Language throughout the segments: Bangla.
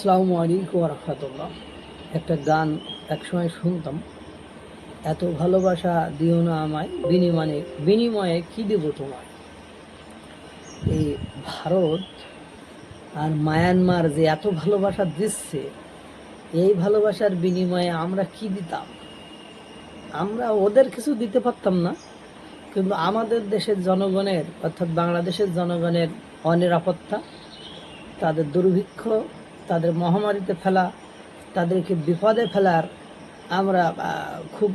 আসসালামু আলাইকুম রহমতুল্লাহ। একটা গান একসময় শুনতাম। এত ভালোবাসা দিও না আমায়, বিনিময়ে বিনিময়ে কি দেব তোমায়? এই ভারত আর মায়ানমার যে এত ভালোবাসা দিচ্ছে, এই ভালোবাসার বিনিময়ে আমরা কি দিতাম? আমরা ওদের কিছু দিতে পারতাম না, কিন্তু আমাদের দেশের জনগণের, অর্থাৎ বাংলাদেশের জনগণের অনিরাপত্তা, তাদের দুর্ভিক্ষ তাদের মহামারীতে ফেলা, তাদেরকে বিপদে ফেলার আমরা খুব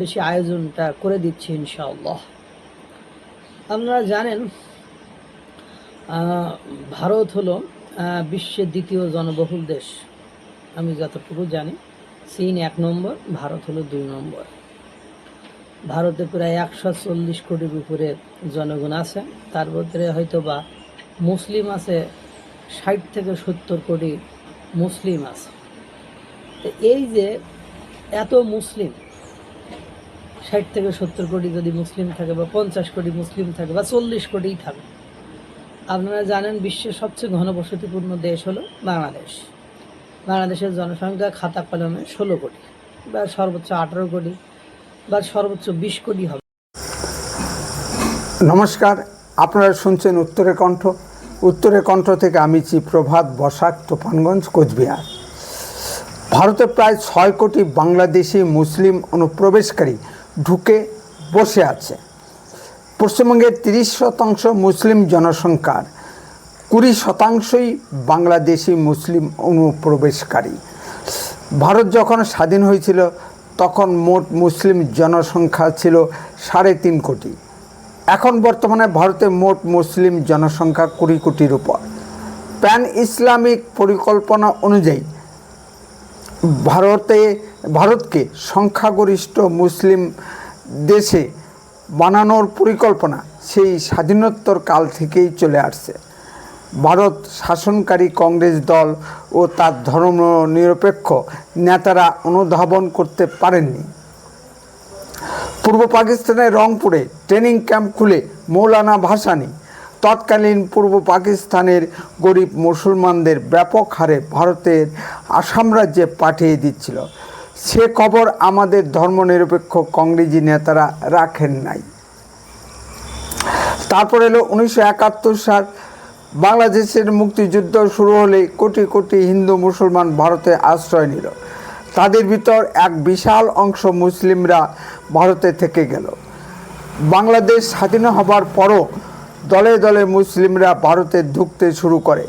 বেশি আয়োজনটা করে দিচ্ছি ইনশাআল্লাহ। আপনারা জানেন ভারত হলো বিশ্বের দ্বিতীয় জনবহুল দেশ। আমি যতটুকু জানি, চীন এক নম্বর, ভারত হলো দুই নম্বর। ভারতে প্রায় একশো চল্লিশ কোটির উপরে জনগণ আছে। তার ভিতরে হয়তো বা মুসলিম আছে ষাট থেকে সত্তর কোটি মুসলিম আছে। তো এই যে এত মুসলিম, ষাট থেকে সত্তর কোটি যদি মুসলিম থাকে বা পঞ্চাশ কোটি মুসলিম থাকে বা চল্লিশ কোটিই থাকে, আপনারা জানেন বিশ্বের সবচেয়ে ঘনবসতিপূর্ণ দেশ হলো বাংলাদেশ। বাংলাদেশের জনসংখ্যা খাতা কলমে ষোলো কোটি বা সর্বোচ্চ আঠারো কোটি বা সর্বোচ্চ বিশ কোটি হবে। নমস্কার, আপনারা শুনছেন উত্তরের কণ্ঠ। উত্তরের কণ্ঠ থেকে আমি চি প্রভাত বসাক, তোফানগঞ্জ, কোচবিহার। ভারতে প্রায় ছয় কোটি বাংলাদেশি মুসলিম অনুপ্রবেশকারী ঢুকে বসে আছে। পশ্চিমবঙ্গের তিরিশ শতাংশ মুসলিম জনসংখ্যার, কুড়ি শতাংশই বাংলাদেশি মুসলিম অনুপ্রবেশকারী। ভারত যখন স্বাধীন হয়েছিল, তখন মোট মুসলিম জনসংখ্যা ছিল সাড়ে তিন কোটি। এখন বর্তমানে ভারতে মোট মুসলিম জনসংখ্যা কুড়ি কোটির উপর। প্যান ইসলামিক পরিকল্পনা অনুযায়ী ভারতে, ভারতকে সংখ্যাগরিষ্ঠ মুসলিম দেশে বানানোর পরিকল্পনা সেই স্বাধীনোত্তর কাল থেকেই চলে আসছে। ভারত শাসনকারী কংগ্রেস দল ও তার ধর্ম নিরপেক্ষ নেতারা অনুধাবন করতে পারেননি। পূর্ব পাকিস্তানের রংপুরে ট্রেনিং ক্যাম্প খুলে মৌলানা ভাসানি। তৎকালীন পূর্ব পাকিস্তানের গরিব মুসলমানদের ব্যাপক হারে ভারতের আসাম রাজ্যে পাঠিয়ে দিচ্ছিল। সে খবর আমাদের ধর্মনিরপেক্ষ কংগ্রেসি নেতারা রাখেন নাই। তারপর এলো উনিশশো একাত্তর সাল। বাংলাদেশের মুক্তিযুদ্ধ শুরু হলে কোটি কোটি হিন্দু মুসলমান ভারতে আশ্রয় নিল। তাদের ভিতর এক বিশাল অংশ মুসলিমরা ভারতে থেকে গেল। বাংলাদেশ স্বাধীন হবার পরও দলে দলে মুসলিমরা ভারতে ঢুকতে শুরু করে।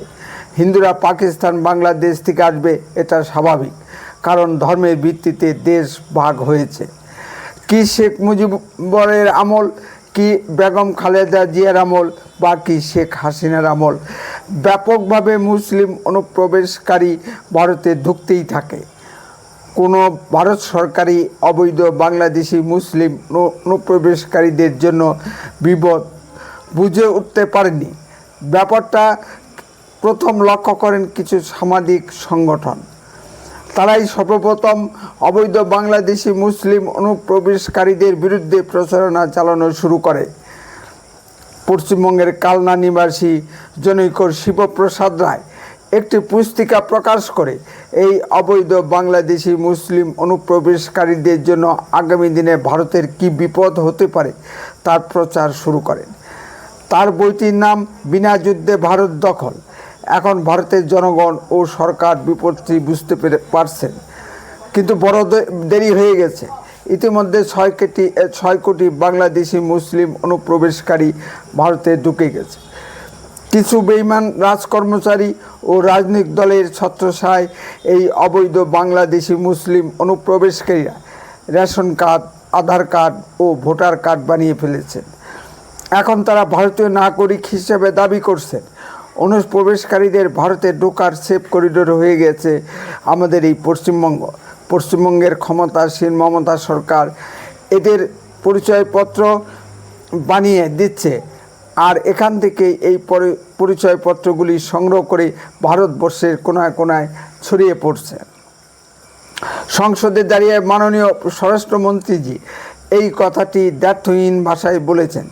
হিন্দুরা পাকিস্তান বাংলাদেশ থেকে আসবে, এটা স্বাভাবিক, কারণ ধর্মের ভিত্তিতে দেশ ভাগ হয়েছে। কি শেখ মুজিবরের আমল, কি বেগম খালেদা জিয়ার আমল বা কি শেখ হাসিনার আমল, ব্যাপকভাবে মুসলিম অনুপ্রবেশকারী ভারতে ঢুকতেই থাকে। কোনো ভারত সরকারি অবৈধ বাংলাদেশি মুসলিম অনুপ্রবেশকারীদের জন্য বিপদ বুঝে উঠতে পারেনি। ব্যাপারটা প্রথম লক্ষ্য করেন কিছু সামাজিক সংগঠন। তারাই সর্বপ্রথম অবৈধ বাংলাদেশি মুসলিম অনুপ্রবেশকারীদের বিরুদ্ধে প্রচারণা চালানো শুরু করে। পশ্চিমবঙ্গের কালনা নিবাসী জনৈকর শিবপ্রসাদ রায় একটি পুস্তিকা প্রকাশ করে এই অবৈধ বাংলাদেশি মুসলিম অনুপ্রবেশকারীদের জন্য আগামী দিনে ভারতের কি বিপদ হতে পারে তার প্রচার শুরু করেন। তার বইটির নাম বিনা যুদ্ধে ভারত দখল। এখন ভারতের জনগণ ও সরকার বিপদটি বুঝতে পেরে পারছেন। কিন্তু বড় দেরি হয়ে গেছে। ইতিমধ্যে ছয় কোটি ছয় কোটি বাংলাদেশি মুসলিম অনুপ্রবেশকারী ভারতে ঢুকে গেছে। কিছু বেইমান রাজকর্মচারী ও রাজনৈতিক দলের ছত্রছায় এই অবৈধ বাংলাদেশি মুসলিম অনুপ্রবেশকারীরা রেশন কার্ড, আধার কার্ড ও ভোটার কার্ড বানিয়ে ফেলেছেন। এখন তারা ভারতীয় নাগরিক হিসেবে দাবি করছেন, অনুপ্রবেশকারীদের ভারতে ঢোকার সেফ করিডোর হয়ে গেছে আমাদের এই পশ্চিমবঙ্গ। পশ্চিমবঙ্গের ক্ষমতাসীন মমতা সরকার এদের পরিচয়পত্র বানিয়ে দিচ্ছে আর এখান থেকে এই পরিচয়পত্রগুলি সংগ্রহ করে ভারতবর্ষের কোনায় কোনায় ছড়িয়ে পড়ছে। সংসদে দাঁড়িয়ে মাননীয় স্বরাষ্ট্রমন্ত্রীজি এই কথাটি দ্ব্যর্থহীন ভাষায় বলেছেন।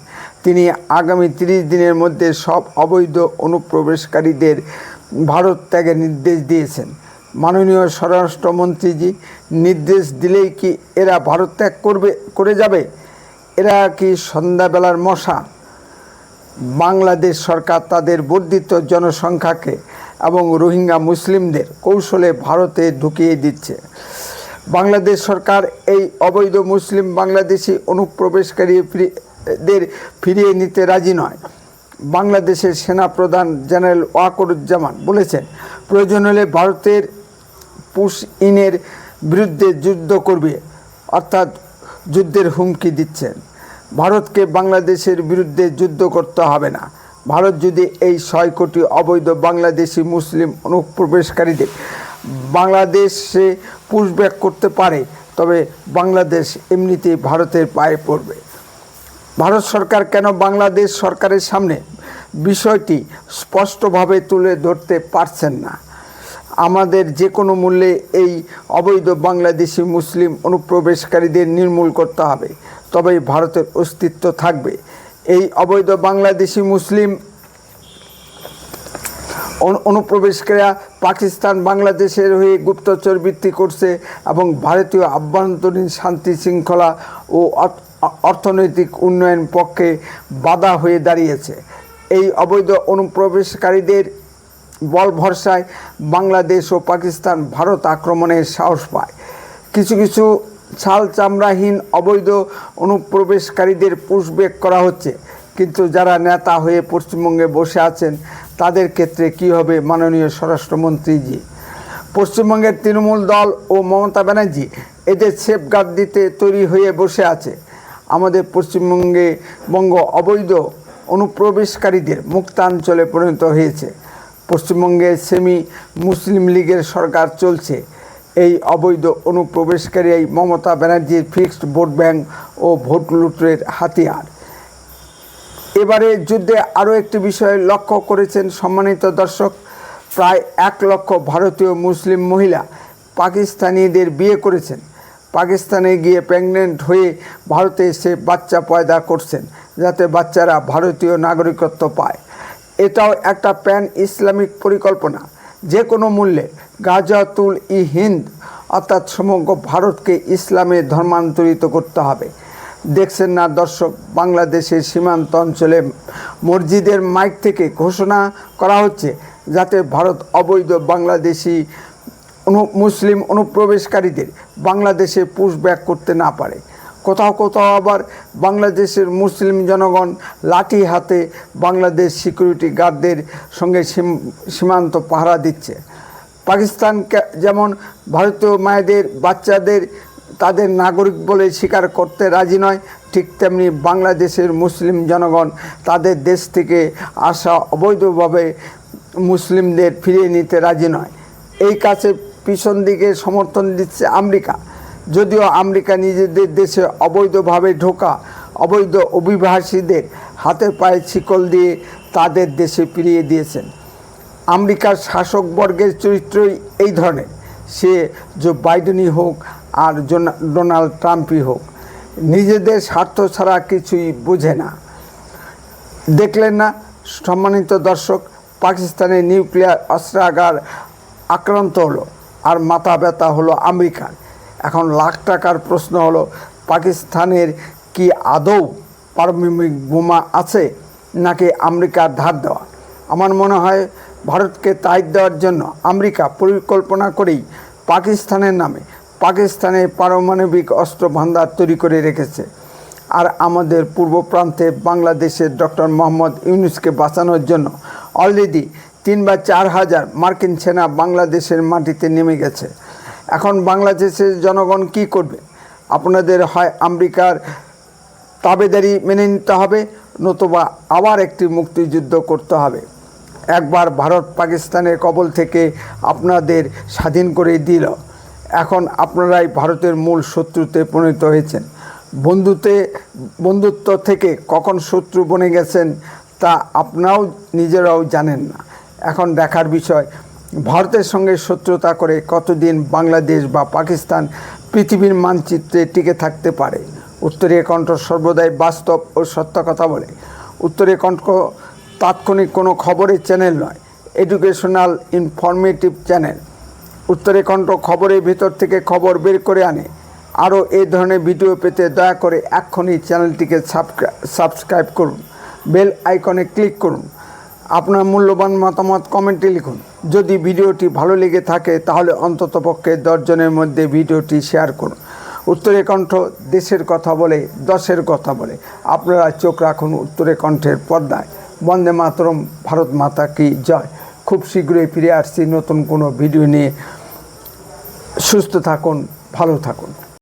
তিনি আগামী তিরিশ দিনের মধ্যে সব অবৈধ অনুপ্রবেশকারীদের ভারত ত্যাগের নির্দেশ দিয়েছেন। মাননীয় স্বরাষ্ট্রমন্ত্রীজি, নির্দেশ দিলেই কি এরা ভারত ত্যাগ করবে, করে যাবে? এরা কি সন্ধ্যাবেলার মশা? বাংলাদেশ সরকার তাদের বর্ধিত জনসংখ্যাকে এবং রোহিঙ্গা মুসলিমদের কৌশলে ভারতে ঢুকিয়ে দিচ্ছে। বাংলাদেশ সরকার এই অবৈধ মুসলিম বাংলাদেশি অনুপ্রবেশকারীদের ফিরিয়ে নিতে রাজি নয়। বাংলাদেশের সেনাপ্রধান জেনারেল ওয়াকরুজ্জামান বলেছেন, প্রয়োজন হলে ভারতের পুশ ইনের বিরুদ্ধে যুদ্ধ করবে, অর্থাৎ যুদ্ধের হুমকি দিচ্ছেন। ভারতকে বাংলাদেশের বিরুদ্ধে যুদ্ধ করতে হবে না। ভারত যদি এই ছয় কোটি অবৈধ বাংলাদেশি মুসলিম অনুপ্রবেশকারীদের বাংলাদেশে পুশব্যাক করতে পারে, তবে বাংলাদেশ এমনিতেই ভারতের পায়ে পড়বে। ভারত সরকার কেন বাংলাদেশ সরকারের সামনে বিষয়টি স্পষ্টভাবে তুলে ধরতে পারছেন না? আমাদের যে কোনো মূল্যে এই অবৈধ বাংলাদেশি মুসলিম অনুপ্রবেশকারীদের নির্মূল করতে হবে। তবেই ভারতের অস্তিত্ব থাকবে। এই অবৈধ বাংলাদেশি মুসলিম অনু- অনুপ্রবেশকারীরা পাকিস্তান, বাংলাদেশের হয়ে গুপ্তচর বৃত্তি করছে এবং ভারতীয় আভ্যন্তরীণ শান্তি শৃঙ্খলা ও অর্থ- অর্থনৈতিক উন্নয়ন পক্ষে বাধা হয়ে দাঁড়িয়েছে। এই অবৈধ অনুপ্রবেশকারীদের বল ভরসায় বাংলাদেশ ও পাকিস্তান ভারত আক্রমণের সাহস পায়। কিছু কিছু ছাল চামড়াহীন অবৈধ অনুপ্রবেশকারীদের পুশব্যাক করা হচ্ছে। কিন্তু যারা নেতা হয়ে পশ্চিমবঙ্গে বসে আছেন, তাদের ক্ষেত্রে কী হবে মাননীয় স্বরাষ্ট্রমন্ত্রীজি? পশ্চিমবঙ্গের তৃণমূল দল ও মমতা ব্যানার্জি এদের সেফগার্ড দিতে তৈরি হয়ে বসে আছে। আমাদের পশ্চিমবঙ্গে বঙ্গ অবৈধ অনুপ্রবেশকারীদের মুক্তাঞ্চলে পরিণত হয়েছে। পশ্চিমবঙ্গে সেমি মুসলিম লীগের সরকার চলছে। এই অবৈধ অনুপ্রবেশকারী এই মমতা ব্যানার্জির ফিক্সড ভোট ব্যাংক ও ভোট লুটের হাতিয়ার। এবারে যুদ্ধে আরও একটি বিষয় লক্ষ্য করেছেন সম্মানিত দর্শক, প্রায় এক লক্ষ ভারতীয় মুসলিম মহিলা পাকিস্তানিদের বিয়ে করেছেন। পাকিস্তানে গিয়ে প্রেগনেন্ট হয়ে ভারতে এসে বাচ্চা পয়দা করছেন, যাতে বাচ্চারা ভারতীয় নাগরিকত্ব পায়। এটাও একটা প্যান ইসলামিক পরিকল্পনা। যে কোনো মূল্যে গাজাতুল ই হিন্দ, অর্থাৎ সমগ্র ভারতকে ইসলামে ধর্মান্তরিত করতে হবে। দেখছেন না দর্শক, বাংলাদেশের সীমান্ত অঞ্চলে মসজিদের মাইক থেকে ঘোষণা করা হচ্ছে যাতে ভারত অবৈধ বাংলাদেশি মুসলিম অনুপ্রবেশকারীদের বাংলাদেশে পুশব্যাক করতে না পারে। কোথাও কোথাও আবার বাংলাদেশের মুসলিম জনগণ লাঠি হাতে বাংলাদেশ সিকিউরিটি গার্ডদের সঙ্গে সীমান্ত পাহারা দিচ্ছে। পাকিস্তান যেমন ভারতীয় মায়েদের, বাচ্চাদের, তাদের নাগরিক বলে স্বীকার করতে রাজি নয়, ঠিক তেমনি বাংলাদেশের মুসলিম জনগণ তাদের দেশ থেকে আসা অবৈধভাবে মুসলিমদের ফিরিয়ে নিতে রাজি নয়। এই কাছে পিছন দিকে সমর্থন দিচ্ছে আমেরিকা। যদিও আমেরিকা নিজেদের দেশে অবৈধভাবে ঢোকা, অবৈধ অভিবাসীদের হাতে পায়ে শিকল দিয়ে তাদের দেশে ফিরিয়ে দিয়েছেন। আমেরিকার শাসকবর্গের চরিত্রই এই ধরনের। সে জো বাইডেনই হোক আর ডোনাল্ড ট্রাম্পই হোক, নিজেদের স্বার্থ ছাড়া কিছুই বোঝে না। দেখলেন না, সম্মানিত দর্শক পাকিস্তানের নিউক্লিয়ার অস্ত্রাগার আক্রান্ত হলো, আর মাথা ব্যথা হলো আমেরিকার। এখন লাখ টাকার প্রশ্ন হলো, পাকিস্তানের কি আদৌ পারমাণবিক বোমা আছে নাকি আমেরিকার ধার দেওয়া? আমার মনে হয় ভারতকে তাই দেওয়ার জন্য আমেরিকা পরিকল্পনা করেই পাকিস্তানের নামে পাকিস্তানে পারমাণবিক অস্ত্র ভান্ডার তৈরি করে রেখেছে। আর আমাদের পূর্ব প্রান্তে বাংলাদেশের ডক্টর মোহাম্মদ ইউনুসকে বাঁচানোর জন্য অলরেডি তিন বা চার হাজার মার্কিন সেনা বাংলাদেশের মাটিতে নেমে গেছে। এখন বাংলাদেশের জনগণ কি করবে? আপনাদের হয় আমেরিকার তাবেদারি মেনে নিতে হবে, নতুবা আবার একটি মুক্তিযুদ্ধ করতে হবে। একবার ভারত পাকিস্তানের কবল থেকে আপনাদের স্বাধীন করে দিল। এখন আপনারাই ভারতের মূল শত্রুতে পরিণত হয়েছেন। বন্ধুতে, বন্ধুত্ব থেকে কখন শত্রু বনে গেছেন তা আপনারাও নিজেরাও জানেন না। এখন দেখার বিষয় ভারতের সঙ্গে শত্রুতা করে কতদিন বাংলাদেশ বা পাকিস্তান পৃথিবীর মানচিত্রে টিকে থাকতে পারে? উত্তরীয় কণ্ঠ সর্বদাই বাস্তব ও সত্য কথা বলে। উত্তরীয় কণ্ঠ তাৎক্ষণিক কোনো খবরের চ্যানেল নয়, এডুকেশনাল ইনফরমেটিভ চ্যানেল। উত্তরে কণ্ঠ খবরের ভিতর থেকে খবর বের করে আনে। আরও এই ধরনের ভিডিও পেতে দয়া করে এক্ষুনি চ্যানেলটিকে সাবস্ক্রাইব করুন। বেল আইকনে ক্লিক করুন। আপনার মূল্যবান মতামত কমেন্টে লিখুন। যদি ভিডিওটি ভালো লেগে থাকে, তাহলে অন্ততপক্ষে দশজনের মধ্যে ভিডিওটি শেয়ার করুন। উত্তরে কণ্ঠ দেশের কথা বলে, দশের কথা বলে। আপনারা চোখ রাখুন উত্তরে কণ্ঠের পর্দায়। বন্দে মাতরম, ভারত মাতা কি জয়। খুব শীঘ্রই ফিরে আসছি নতুন কোনো ভিডিও নিয়ে। সুস্থ থাকুন, ভালো থাকুন।